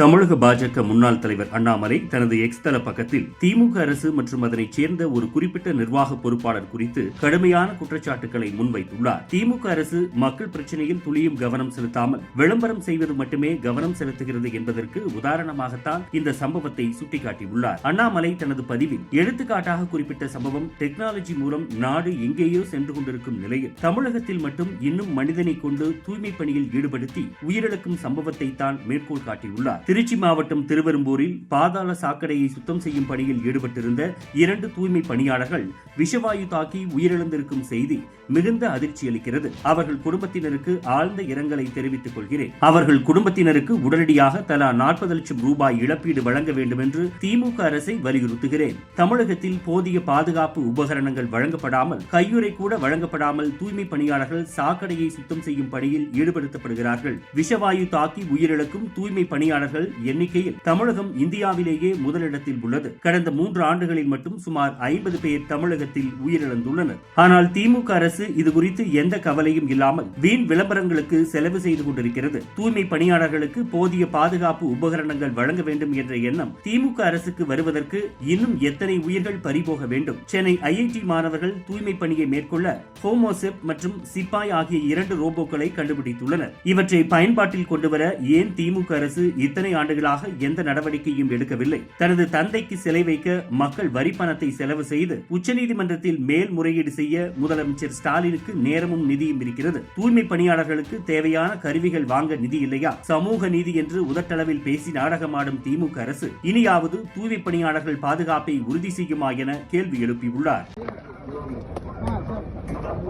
தமிழக பாஜக முன்னாள் தலைவர் அண்ணாமலை தனது எக்ஸ் தள பக்கத்தில் திமுக அரசு மற்றும் அதனைச் சேர்ந்த ஒரு குறிப்பிட்ட நிர்வாக பொறுப்பாளர் குறித்து கடுமையான குற்றச்சாட்டுகளை முன்வைத்துள்ளார். திமுக அரசு மக்கள் பிரச்சனையில் துளியும் கவனம் செலுத்தாமல் விளம்பரம் செய்வது மட்டுமே கவனம் செலுத்துகிறது என்பதற்கு உதாரணமாகத்தான் இந்த சம்பவத்தை சுட்டிக்காட்டியுள்ளார். அண்ணாமலை தனது பதிவில் எடுத்துக்காட்டாக குறிப்பிட்ட சம்பவம் டெக்னாலஜி மூலம் நாடு எங்கேயோ சென்று கொண்டிருக்கும் நிலையில் தமிழகத்தில் மட்டும் இன்னும் மனிதனை கொண்டு தூய்மை பணியில் ஈடுபடுத்தி உயிரிழக்கும் சம்பவத்தை தான் மேற்கோள் காட்டியுள்ளார். திருச்சி மாவட்டம் திருவெரும்பூரில் பாதாள சாக்கடையை சுத்தம் செய்யும் பணியில் ஈடுபட்டிருந்த இரண்டு தூய்மை பணியாளர்கள் விஷவாயு தாக்கி உயிரிழந்திருக்கும் செய்தி மிகுந்த அதிர்ச்சி அளிக்கிறது. அவர்கள் குடும்பத்தினருக்கு ஆழ்ந்த இரங்கலை தெரிவித்துக் கொள்கிறேன். அவர்கள் குடும்பத்தினருக்கு உடனடியாக தலா நாற்பது லட்சம் ரூபாய் இழப்பீடு வழங்க வேண்டும் என்று திமுக அரசை வலியுறுத்துகிறேன். தமிழகத்தில் போதிய பாதுகாப்பு உபகரணங்கள் வழங்கப்படாமல் கையுறை கூட வழங்கப்படாமல் தூய்மை பணியாளர்கள் சாக்கடையை சுத்தம் செய்யும் பணியில் ஈடுபடுத்தப்படுகிறார்கள். விஷவாயு தாக்கி உயிரிழக்கும் தூய்மை பணியாளர்கள் எண்ணிக்கையில் தமிழகம் இந்தியாவிலேயே முதலிடத்தில் உள்ளது. கடந்த மூன்று ஆண்டுகளில் மட்டும் சுமார் ஐம்பது பேர் தமிழகத்தில் உயிரிழந்துள்ளனர். ஆனால் திமுக அரசு இது குறித்து எந்த கவலையும் இல்லாமல் வீண் விளம்பரங்களுக்கு செலவு செய்து கொண்டிருக்கிறது. தூய்மை பணியாளர்களுக்கு போதிய பாதுகாப்பு உபகரணங்கள் வழங்க வேண்டும் என்ற எண்ணம் திமுக அரசுக்கு வருவதற்கு இன்னும் எத்தனை உயிர்கள் பறிபோக வேண்டும்? சென்னை ஐஐடி மாணவர்கள் தூய்மை பணியை மேற்கொள்ள ஹோமோசெப் மற்றும் சிப்பாய் ஆகிய இரண்டு ரோபோக்களை கண்டுபிடித்துள்ளனர். இவற்றை பயன்பாட்டில் கொண்டுவர ஏன் திமுக அரசு இத்தனை ஆண்டுகளாக எந்த நடவடிக்கையும் எடுக்கவில்லை. தனது தந்தைக்கு சிலை வைக்க மக்கள் வரி பணத்தை செலவு செய்து உச்சநீதிமன்றத்தில் மேல்முறையீடு செய்ய முதலமைச்சர் ஸ்டாலினுக்கு நேரமும் நிதியும் இருக்கிறது. தூய்மை பணியாளர்களுக்கு தேவையான கருவிகள் வாங்க நிதி இல்லையா? சமூக நீதி என்று உதட்டளவில் பேசி நாடகமாடும் திமுக அரசு இனியாவது தூய்மை பணியாளர்கள் பாதுகாப்பை உறுதி செய்யுமா என கேள்வி எழுப்பியுள்ளார்.